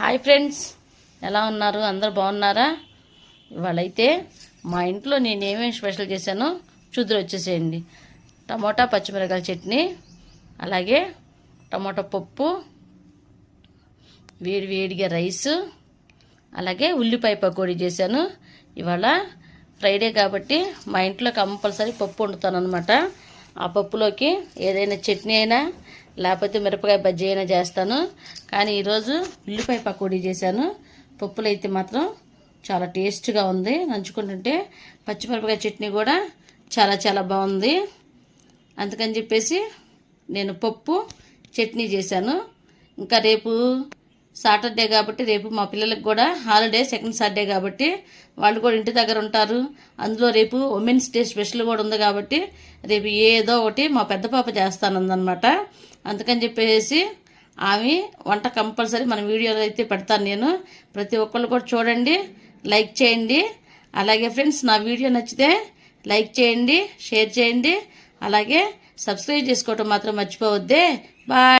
Hi friends. ఎలా ఉన్నారు? అందరు బాగున్నారా? ఇవాళైతే మా ఇంట్లో నేను ఏమేమి స్పెషల్ చేశానో చూద్దరు వచ్చేసేయండి. టమోటా పచ్చిమిరకాయల చట్నీ అలాగే టమోటా పప్పు వేడి వేడిగా రైసు అలాగే ఉల్లిపాయ పకోడీ చేశాను. ఇవాళ ఫ్రైడే కాబట్టి మా ఇంట్లో కంపల్సరీ పప్పు వండుతాను అనమాట ఆ పప్పులోకి ఏదైనా చట్నీ అయినా లేకపోతే మిరపకాయ బజ్జీ అయినా చేస్తాను. కానీ ఈరోజు ఉల్లిపాయ పకోడీ చేశాను. పప్పులు అయితే మాత్రం చాలా టేస్ట్గా ఉంది. నంచుకుంటుంటే పచ్చిమిరపకాయ చట్నీ కూడా చాలా చాలా బాగుంది. అందుకని చెప్పేసి నేను పప్పు చట్నీ చేశాను. ఇంకా రేపు సాటర్డే కాబట్టి రేపు మా పిల్లలకు కూడా హాలిడే సెకండ్ సాటర్డే కాబట్టి వాళ్ళు కూడా ఇంటి దగ్గర ఉంటారు. అందులో రేపు ఉమెన్స్ డే స్పెషల్ కూడా ఉంది కాబట్టి రేపు ఏదో ఒకటి మా పెద్ద పాప చేస్తానుందనమాట. అందుకని చెప్పేసి ఆమె వంట కంపల్సరీ మన వీడియోలో అయితే పెడతాను నేను. ప్రతి ఒక్కళ్ళు కూడా చూడండి లైక్ చేయండి. అలాగే ఫ్రెండ్స్ నా వీడియో నచ్చితే లైక్ చేయండి షేర్ చేయండి. అలాగే సబ్స్క్రైబ్ చేసుకోవటం మాత్రం మర్చిపోవద్దే. బాయ్.